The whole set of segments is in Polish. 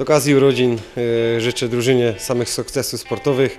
okazji urodzin e, życzę drużynie samych sukcesów sportowych,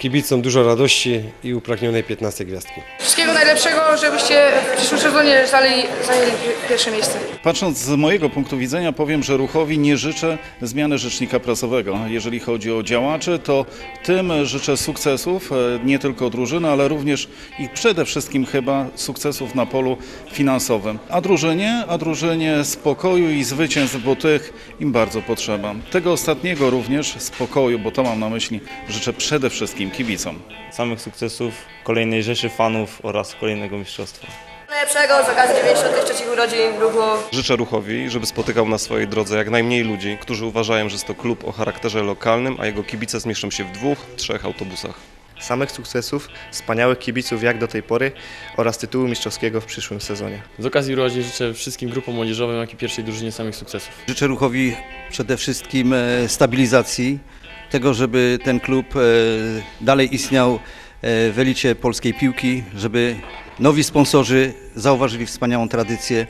kibicom dużo radości i upragnionej 15 gwiazdki. Wszystkiego najlepszego, żebyście w przyszłym sezonie zajęli, zajęli pierwsze miejsce. Patrząc z mojego punktu widzenia, powiem, że ruchowi nie życzę zmiany rzecznika prasowego. Jeżeli chodzi o działaczy, to tym życzę sukcesów, e, nie tylko drużyny, ale również i przede wszystkim chyba sukcesów na polu finansowym. A drużynie, a drużynie spokoju i zwycięstw, bo tych im bardzo potrzeba. Tego ostatniego również spokoju, bo to mam na myśli, życzę przede wszystkim kibicom. samych sukcesów, kolejnej rzeszy fanów oraz kolejnego mistrzostwa. Najlepszego z okazji 93 urodzin ruchu. Życzę ruchowi, żeby spotykał na swojej drodze jak najmniej ludzi, którzy uważają, że jest to klub o charakterze lokalnym, a jego kibice zmieszczą się w dwóch, trzech autobusach. samych sukcesów, wspaniałych kibiców jak do tej pory oraz tytułu mistrzowskiego w przyszłym sezonie. Z okazji urodzin życzę wszystkim grupom młodzieżowym, jak i pierwszej drużynie samych sukcesów. Życzę ruchowi przede wszystkim e, stabilizacji, tego, żeby ten klub e, dalej istniał e, w elicie polskiej piłki, żeby nowi sponsorzy zauważyli wspaniałą tradycję.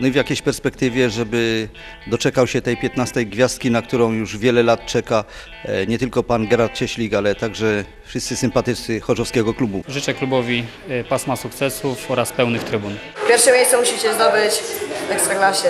No i w jakiejś perspektywie, żeby doczekał się tej 15 gwiazdki, na którą już wiele lat czeka e, nie tylko pan Gerard Cieślik, ale także wszyscy sympatycy chorzowskiego klubu. Życzę klubowi pasma sukcesów oraz pełnych trybun. Pierwsze miejsce musicie zdobyć w Ekstraklasie.